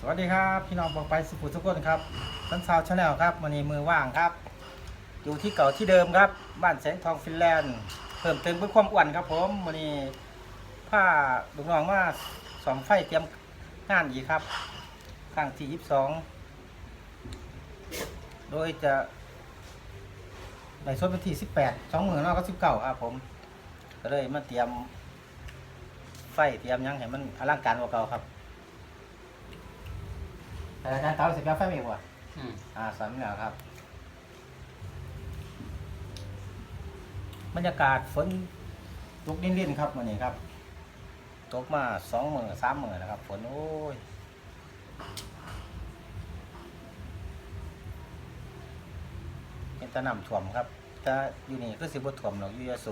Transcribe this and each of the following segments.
สวัสดีครับพี่น้องบอกไปสุขุทุกคนครับทันซาวชาแนลครับวันนี้มือว่างครับ อยู่ที่เก่าที่เดิมครับ บ้านแสงทองฟินแลนด์เพิ่มเติมเพื่อความอ้วนครับผมวันนี้ผ้าลูกน้องมาสองไฟเตรียมงานอีกครับครั้งที่ยี่สิบสองโดยจะในส่วนวันที่สิบแปดสองหมื่นนอกก็สิบเก้าครับผมก็เลยมาเตรียมไฟเตรียมยังให้มันอลังการกว่าเก่าครับ แต่อาจารย์เต๋าเสร็จแล้วไฟไม่อีกว่ะอืมอ่าสามแล้วครับ บรรยากาศฝนตกลิ่นๆครับวันนี้ครับ ตกมาสองหมื่นสามหมื่นนะครับฝนโอ้ยเป็นตะนำถ่วมครับแต่อยู่นี่ก็สิบถ่วมหรอกอยูยโส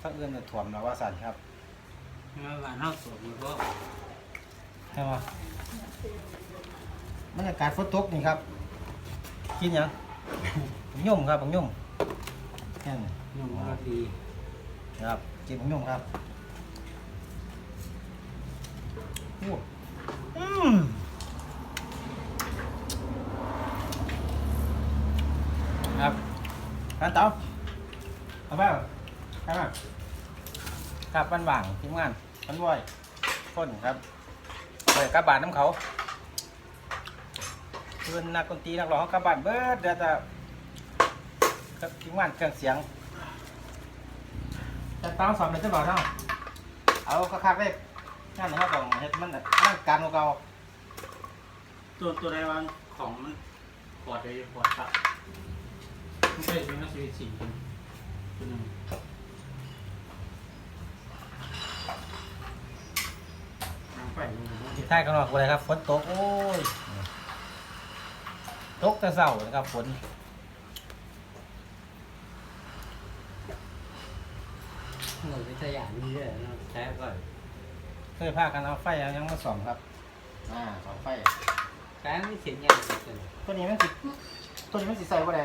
ถ้าอื่นจะถ่วมเราว่าสันครับเมื่อวานเราสวดมันก็ใช่ไหม บรรยากาศฝนตกนี่ครับ กินหยังผมยุ่มครับผมยุ่มแค่นี้นุ่มก็ดีครับกินผมยุ่มครับโอ้อืมครับร้านเต๋าเอาไปเอาไปมาครับบ้านว่างทีมงานบ้านว่อยคนครับเปิดกระบาดน้ำเขาเพื่อนนักดนตรีนักร้องกระบาดเบิดเดี๋ยวจะครับทีมงานเครื่องเสียงจะตามสอนเลยจะบอกเนาะเอาคักๆเลยงานนี้เขาต้องเฮ็ดมันร่างการของเราตัวตัวใดวางของมันปอดเลยปอดตับไม่ใช่เป็นนักชีวิตสี่คนตัวหนึ่งน้ำไฟมันก็ทิศท้ายข้างนอกอะไรครับฝนตกโอ้ย ตกแต่เช้านะครับฝนหน่วยวิทยานี่ด้วยเราใช้ก่อนเคยพากันเอาไฟเอายังมาส่องครับ อ่าสองไฟใช้ไม่เสียงยังเลยตัวนี้มันสิตัวนี้มันสิใส่ว่าไร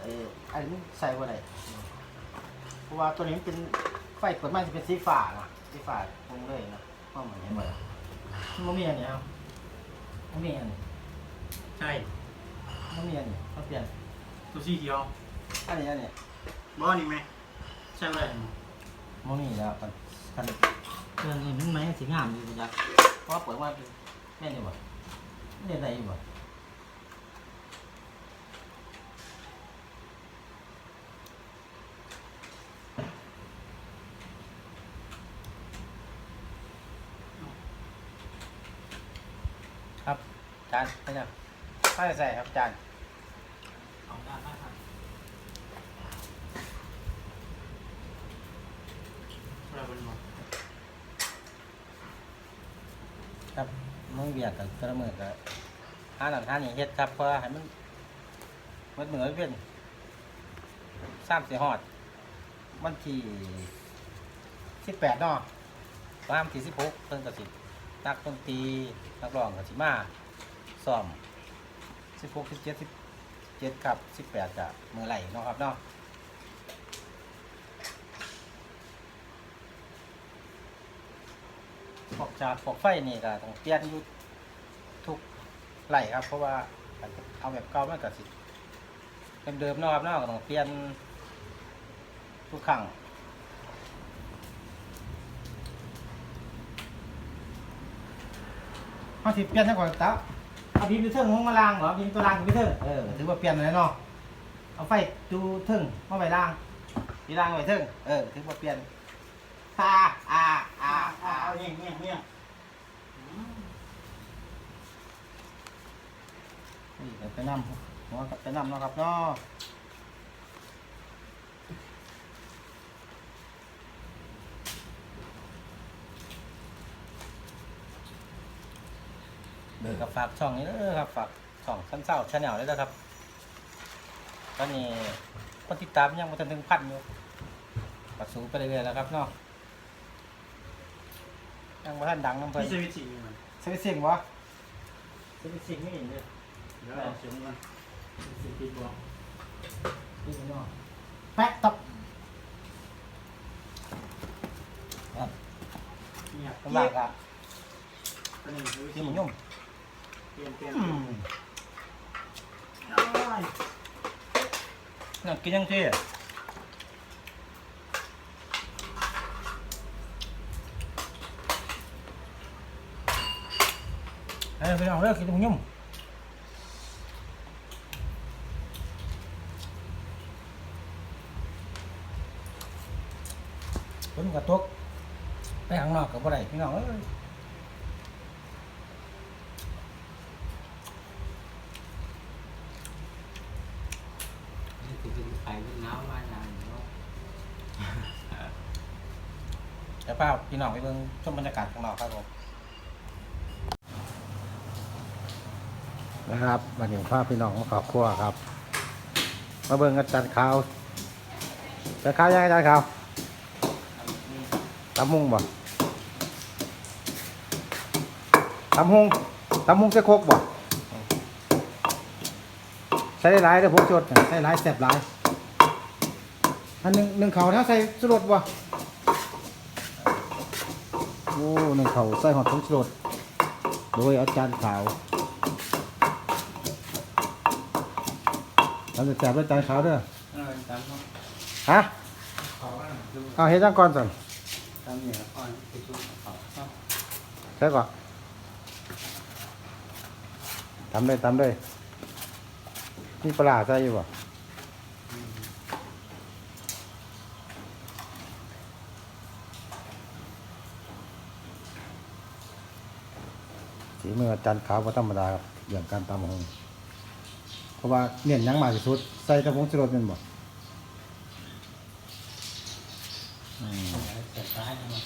เอออันนี้มันใส่ว่าไรเพราะว่าตัวนี้มันเป็นไฟเปิดมาจะเป็นสีฟ้านะสีฟ้าคงเลยนะว่าเหมือนเห็นไหมมันมีอันนี้ครับมันมีอันนี้ ใช่มันมีอันนี้เขาเปลี่ยนตัวสีเขียวอันนี้อันนี้บ้านี่ไหมใช่ไหมมันมีแล้วกันกันเครื่องนี้มันไหมสีงามดีจังเพราะว่าเปิดมาเป็นแม่นอยู่บ่ไม่ได้ใดอยู่บ่ครับจานไปยั งใส่ใส่ครับจานเอาด้านหน้าครับเราเนหมดครับมึงเบียดกับกระมือกับห้าหลักฐานอย่างเฮ็ดครับเพราะว่าให้มันมันเหมือนเป็นสามสี่หอดวันที่สิบแปดเนาะวันที่สิบหกเพิ่นก็สิบนักดนตรีนักร้องก็สิมาซ้อม สิบหกสิบเจ็ดสิบเจ็ดกับสิบแปดกับมือไหลเนาะครับเนาะพวกจากพวกไฟนี่ก็ต้องเปลี่ยนอยู่ทุกไหลครับ เพราะว่าเอาแบบเก่ามันก็สิเดิมๆเนาะครับเนาะก็ต้องเปลี่ยนทุกครั้งเอาสิเปลี่ยนซะก่อนตา เอาบีมดูเทิงลงมาล่างเหรอบีมตัวล่างไปเทิงเออถือว่าเปลี่ยนเลยเนาะเอาไฟดูเทิงมาไปล่างทีล่างไปเทิงเออถือว่าเปลี่ยนตาอ่าอ่าอ่าเอาเนี่ยเนี่ยเนี่ยนี่เดี๋ยวไปนำหัวกับไปนำเนาะครับเนาะ เดี๋ยวกับฝากช่องนี้เด้อครับฝากช่องสั้นเศร้าชาแนลเลยนะครับตอนนี้คนติดตามยังไม่ทันถึงพันอยู่ปัดสูงไปเรื่อยๆแล้วครับเนาะยังไม่ทันดังน้ำเพลินนี่ชีวิตสี่มันสวิตซิงวะสวิตซิงไม่เห็นเลยเดี๋ยวเอาเสียงกันสิบปีบอกนี่เนาะแป๊ะตับครับเนี่ยสำหรับครับตัวนี้คือที่มันยุ่งเปลี่ยนเปลี่ยนอืมได้ น่ากินยังที่เฮ้ยไปลองเลิกกินที่มันยุ่งฝนกระตกไปข้างนอกกับอะไรพี่น้องเอ้ย นี่คือเป็นไข่เป็นน้ำมาอย่างเนาะ เดี๋ยวพาพี่น้องไปเบิ่งชมบรรยากาศข้างนอกครับผมนะครับวันนี้พาพี่น้องมาขอบครัวครับ มาเบิ่งอาจารย์ขาวอาจารย์ขาวยังไงอาจารย์ขาวตำมุงบ่ตำมุงตำมุงจะโคกบ่ใส่ได้หลายเด้อพวกจดน่ใส่หลายแซ่บหลายอันหนึ่งหนึ่งเขาถ้าใส่สุรสบ่ อ้หนึ่งเขาใส่หอดผงชูรสโดยอาจารย์ขาวทำจะแสบด้วยอาจารย์ขาวเด้อเออตามเขาฮะเขาว่าดูเอาเฮ็ดจังก่อนสิตามเหนือก่อนไปชุบเขาเอาใช่ก่อนทำเลยทำเลยนี่ปลาร้าใส่อยู่บ่ สีมืออาจารย์ขาวก็ธรรมดาครับอย่างการตำหงเพราะว่าเน้นหยังมากที่สุด ใส่กระพงชูรสเป็นบ่อืมเสร็จท้ายมัน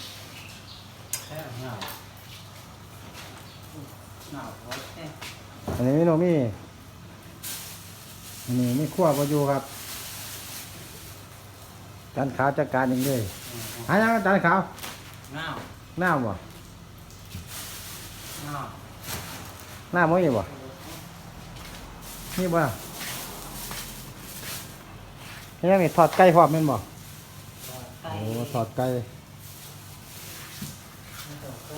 แค่เหงาเหงาเพราะแค่อันนี้ไม่โนมีอันนี้ไม่ขั้วประยูครับจานขาวจัดการเองเลยหายังจานขาวเหงาหน้าบ่ เหงา หน้ามั้ยบ่นี่บ่นี่ยังนี่ทอดไก่พร้อมแม่นบ่โอ้ทอดไก่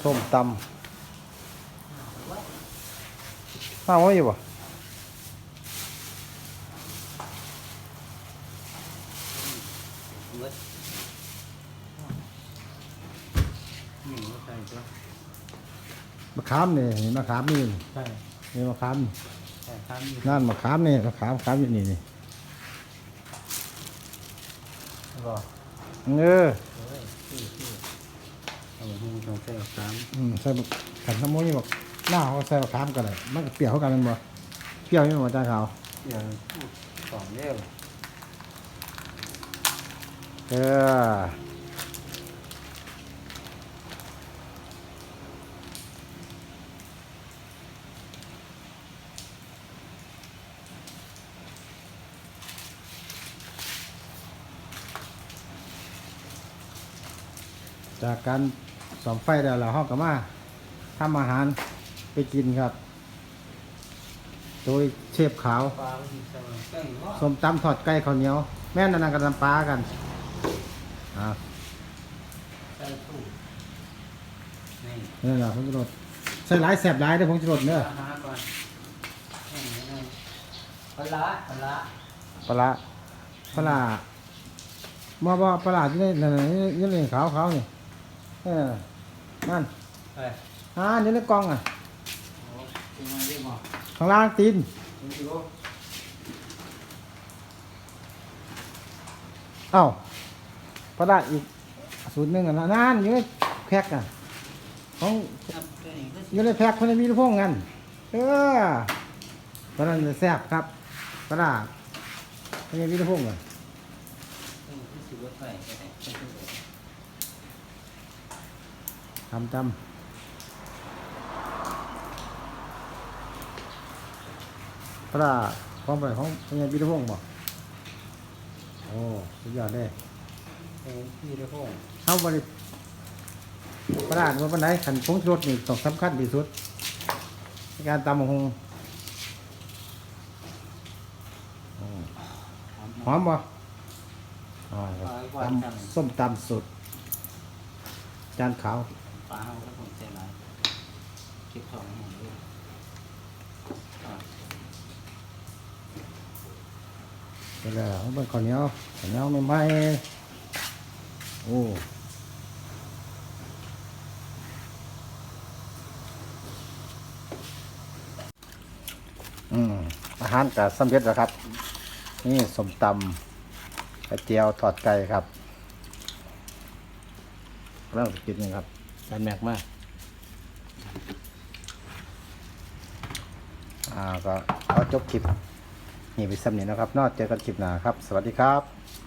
ส้มตำหน้ามั้ยบ่หนึ่งใส่ตัว มะขามนี่นี่มะขามนี่ใช่นี่มะขามใช่ตามอยู่นั่นมะขามนี่มะขามขามอยู่นี่นี่ก็เออเฮ้ยชื่อชื่อเอาหูตรงเส้นสามอืมใส่บักขันสมุนบอกหน้าเขาก็ใส่มะขามกันเลยมันก็เปรี้ยวเข้ากันแมันบ่เปรี้ยวนี่บ่จ้าขาวเดี๋ยวสองเร็วเออ จากการสอมไฟแล้วเราห้องกับมาทำอาหารไปกินครับ โดยเชฟขาวปลาไม่ดีใช่ไหมเก่งว่าส้มตำทอดไก่ข้าวเหนียว แม่นอันนันกันน้ำปลากันอ่านี่นี่แหละผงชูรสใส่หลายแสบหลายเด้อผงชูรสเด้ออาหารก่อปลาปลาปลาปลาร้ามาบ่ปลาร้าที่นี่นี่นี่นี่ขาวขาวนี่ เออนั่นเฮ้ยอ่านี่ในกล่องอะโอ้ยยังไงได้บอกข้างล่างตีนคุณดูเอ้าปลาร้าอีกสูตรหนึ่งอะนะนั่นอยู่ในแพ็คอะของจับตัวนี้ก็อยู่ในแพ็คคนมีลูกพงกันเออตอนนั้นจะแซ่บครับปลาร้าคนมีลูกพงกันสิสิบใส่ไปไหน ทำจำปลาของไปของพญาบิดพงศ์บอกโอ้สุดยอดเลยเออพี่ได้พงเข้าบริปลาว่าปันไดขันพงชูรสนี่ต้องสำคัญที่สุดในการตำหงหอมบ่ตำส้มตำสุด จานขาว ปลาเอาก็ผมเสร็จแล้วก็บทองห้ด้วยอ่าไปแล้วเบิ่งข้าวเหนียวข้าวเหนียวใหม่ๆโอ้อืมอาหารก็สำเร็จแล้วครับ นี่สมตำกระเจียวทอดไก่ครับเริ่มกินนี่ครับ จานแม็กมาก อ่าก็เอาจบคลิปนี่ไปสำเนียงนะครับนอกเจอกันคลิปหน้าครับ สวัสดีครับ